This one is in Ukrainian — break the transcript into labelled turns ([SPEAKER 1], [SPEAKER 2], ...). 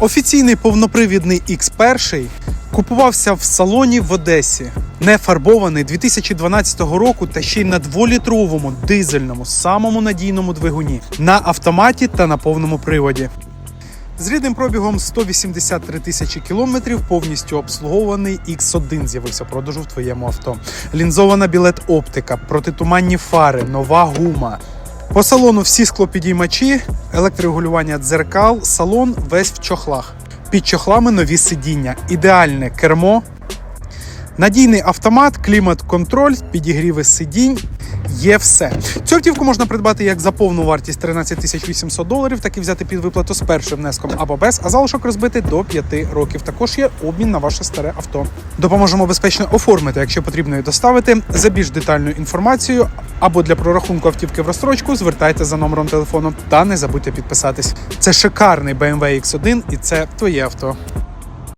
[SPEAKER 1] Офіційний повнопривідний X1 купувався в салоні в Одесі. Не фарбований 2012 року та ще й на дволітровому дизельному самому надійному двигуні на автоматі та на повному приводі. З рідним пробігом 183 тисячі кілометрів повністю обслугований X1 з'явився в продажу в твоєму авто. Лінзована білет оптика, протитуманні фари, нова гума. По салону всі склопідіймачі, електрорегулювання дзеркал, салон весь в чохлах. Під чохлами нові сидіння, ідеальне кермо, надійний автомат, клімат-контроль, підігріви сидінь. Є все. Цю автівку можна придбати як за повну вартість 13 тисяч 800 доларів, так і взяти під виплату з першим внеском або без, а залишок розбити до 5 років. Також є обмін на ваше старе авто. Допоможемо безпечно оформити, якщо потрібно і доставити. За більш детальною інформацією або для прорахунку автівки в розстрочку звертайте за номером телефону та не забудьте підписатись. Це шикарний BMW X1 і це твоє авто.